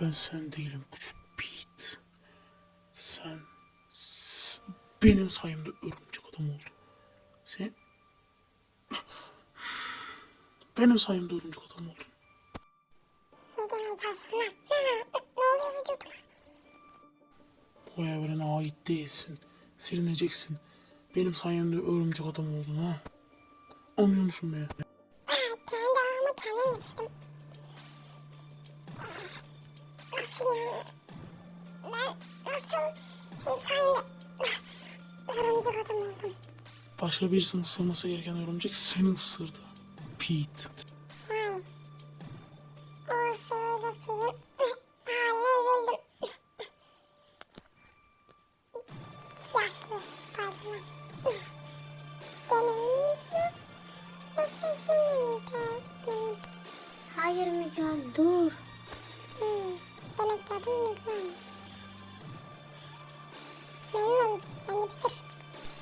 Ben sen değilim küçük Pete. Sen benim sayemde örümcek adam oldun. Sen benim sayemde örümcek adam oldun. Ne demeye çalışıyorsun lan? Ne, ne oluyor vücuduma? Bu evrene ait değilsin. Silineceksin. Benim sayemde örümcek adam oldun ha. Anlıyor musun beni? Nasıl sayende örümcek adam oldum? Başka birisinin ısırması gereken örümcek seni ısırdı. Pete. Vay. O çocuğun haline üzüldüm. Yaşlı Spiderman. Demeyi miyim sana? Yoksa mi hitap etmeliyim? Hayır Miguel dur. Hmm, demek ki adım Miguel'miş. Peter.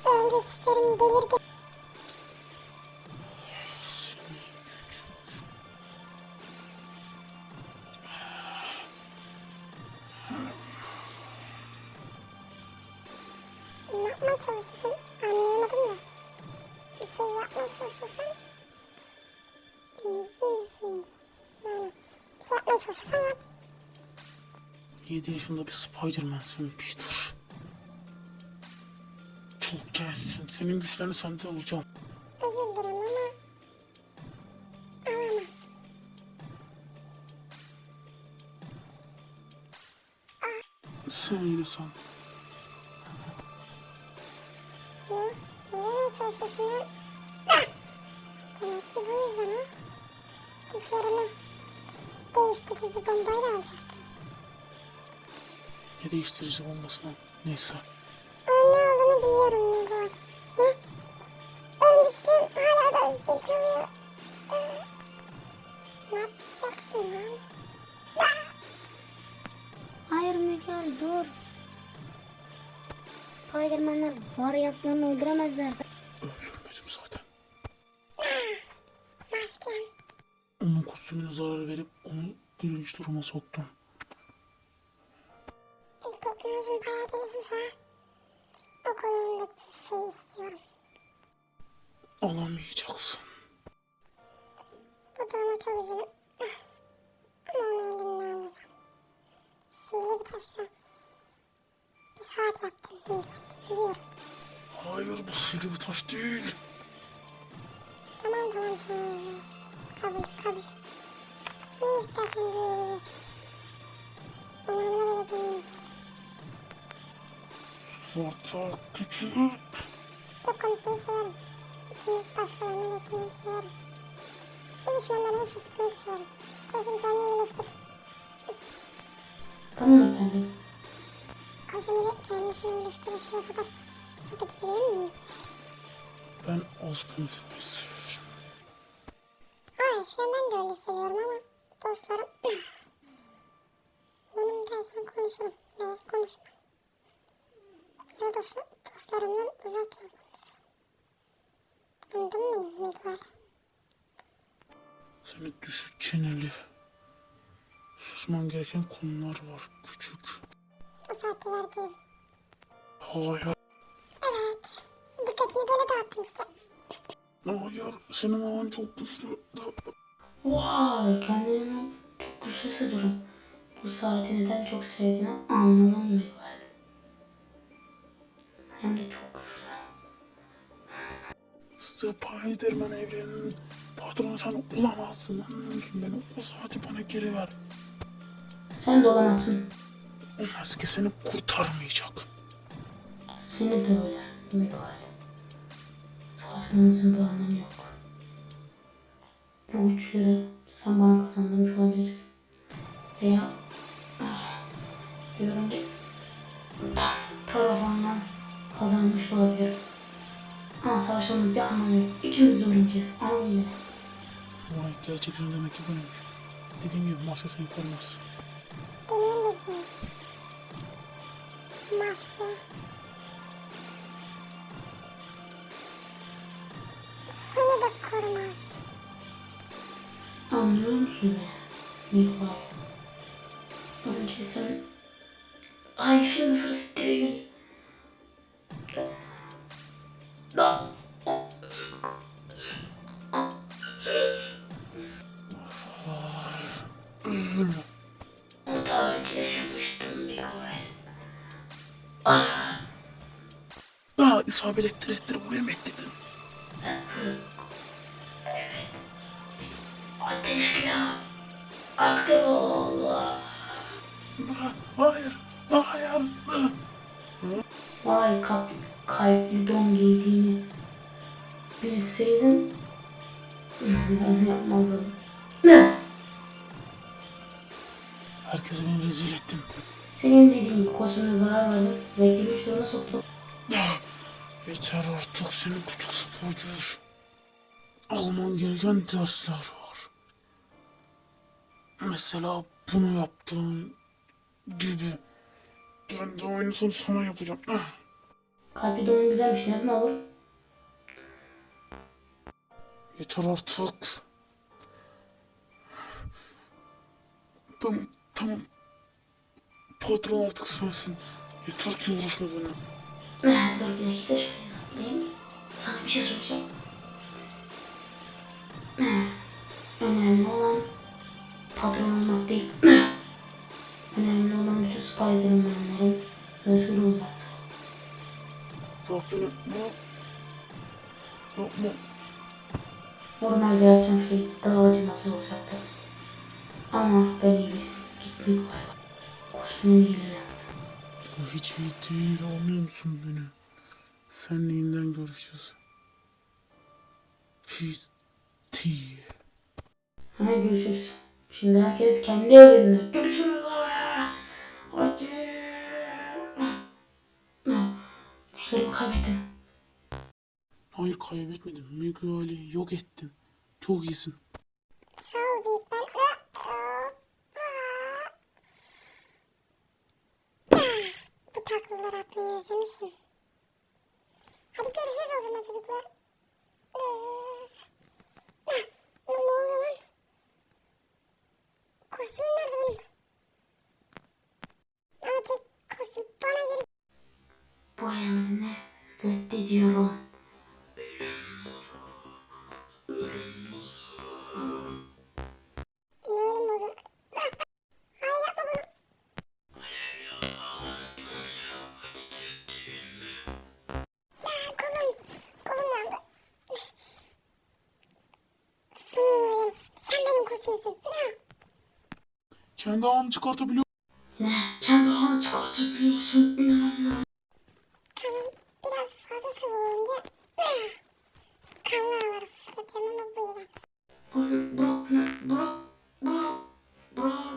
Örümcek hislerim delirdi. Ne yapmaya çalışıyorsun? Anlayamadım da. Bir şey yapmaya çalışıyorsan... Ne diyeyim şimdi? Yani bir şey yapmaya çalışıyorsan yap. 7 yaşında bir Spiderman'sin Peter. Çok gençsin. Senin güçlerini sende alacağım. Özür dilerim ama... Alamazsın. Sen öyle san. Ne? Ne demeye çalışıyorsun lan? Demek ki bu yüzden ha? Güçlerimi değiştirici bombayla alacaktım. Ne değiştirici bombasına. Neyse. Olduğunu biliyorum Miguel. Ne? Örümceklerim hala da zil çalıyor. Ee, ne yapacaksın lan? Hayır Miguel dur. Spiderman'ler varyantlarını öldüremezler. Öldürmedim zaten. Masken. Onun kostümüne zarar verip onu gülünç duruma soktum. Alamayacaksın. Bu duruma çok üzülüp ama onu elinden alacağım. Sihirli bir taşla bir saat yaptım. Biliyorum. Hayır bu sihirli bir taş değil. Tamam tamam tamam. Kabul kabul. Ne istersen diyebilirsin. Umurumda bile değil. Zaten küçük. Çok konuşmayı severim. Bir düşmanlarımı şaşırtmayı severim. Kozum kendini iyileştir. Tamam efendim. Kozum ile kendisini iyileştiresiye kadar sohbet edebilir miyim? Ben az konuşmayı seviyorum. Aa eskiden ben de öyle seviyorum ama dostlarım yanımdayken konuşurum veya konuşmam. Ya dost, dostlarımdan uzakken konuşurum. Anladın mı beni Miguel? Seni düşük çeneli. Susman gereken konular var küçük. O verdiğim. Hayır. Evet. Dikkatini böyle dağıttım işte. Hayır. Senin ağın çok güçlü. Vay kendimi çok güçlü hissediyorum. Bu saati neden çok sevdiğini anladım Miguel. Hem de çok güçlü. Spiderman evreninin patronu sen olamazsın. Anlıyor musun beni? O saati bana geri ver. Sen de olamazsın. O maske seni kurtarmayacak. Seni de öyle Miguel. Savaşmanızın bir anlamı yok. Bu güçleri sen bana kazandırmış olabilirsin. Veya ah, diyorum ki tarafından kazanmış olabilir. Ama savaşmanın bir anlamı yok. İkimiz de öleceğiz. Anladın mı? Vay gerçekten demek ki böyleymiş. Dediğim gibi maske seni korumaz. Deneyim dediğim. Maske. Seni de korumaz. Anlıyor musun beni? Miguel. Önce sen... Ay şimdi sırası değil. Ah, Aa isabet ettir ettir buraya mı ettirdin? ateşle. Aktif ol. Hayır. Hayır. Vay kalp, kalpli don giydiğini bilseydim onu yapmazdım. Ne? Herkese beni rezil ettin. Senin dediğin gibi kostüme zarar verdim. Rakibi üç duruma soktum. Yeter artık senin küçük sporcu. Alman gereken dersler var. Mesela bunu yaptığın gibi. Ben de aynısını sana yapacağım. Ah. Kalpli donun güzelmiş. Ne olur? Yeter artık. Tamam, tamam. Patron artık sensin. Yeter ki uğraşma. Eh, Dur bir dakika şuraya zıplayayım. Sana bir şey soracağım. Önemli olan patron olmak değil. Önemli olan bütün Spider-Man'lerin özgür olması. Bırak beni, bırak. Yapma. Normalde yapacağım şey daha acımasız olacaktı. Ama ben iyi birisiyim. Gitmek var. Hiç iyi değil, anlıyor musun beni? Sen neyinden görüşeceğiz? Hiç değil. Hadi görüşürüz. Şimdi herkes kendi evinde. Görüşürüz. Hadi. Güçlerimi kaybettim. Hayır kaybetmedim. Miguel'i yok ettin. Çok iyisin. Sağ ol büyük ben. Bu taklalar atmayı özlemişim. Hadi görüşürüz o zaman çocuklar. Ne, ne oluyor lan? Kostüm nerede benim? Ama tek kostüm bana geri Bu emrini reddediyorum. Kendi ağını çıkartabiliyor. Kendi ağını çıkartabiliyorsun. İnanamıyorum. Tamam, biraz fazla sıvı olunca ah, kanlı ağları fışkırtıyorum ama bu iğrenç. Hayır bırak beni. Bırak. Bırak. Bırak.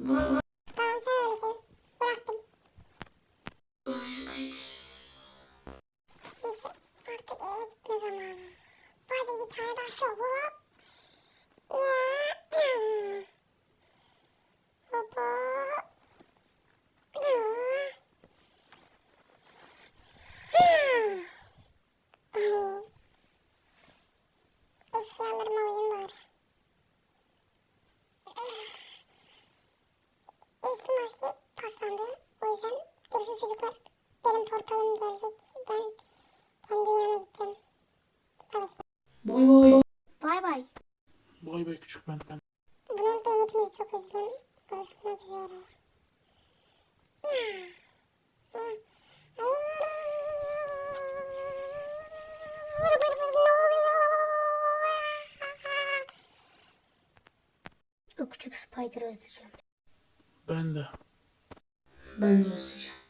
Bırak. bırak. Tamam sen öyle şey. Bıraktım. Öyle değil. Neyse artık eve gitme zamanı. Hadi bir tane daha şov hop. Ya, ya. Hop hop. Ya. Hmm. Hmm. Eşyalarımı alayım bari. Eski maske paslandı. O yüzden görüşürüz çocuklar. Benim portalım gelecek. Ben kendi dünyama gideceğim. Evet. Bay bay. Bay bay. Bay bay küçük ben. ben. Bunu ben hepinizi çok özleyeceğim. Görüşmek üzere. O küçük Spider'ı özleyeceğim. Ben de. Ben de özleyeceğim.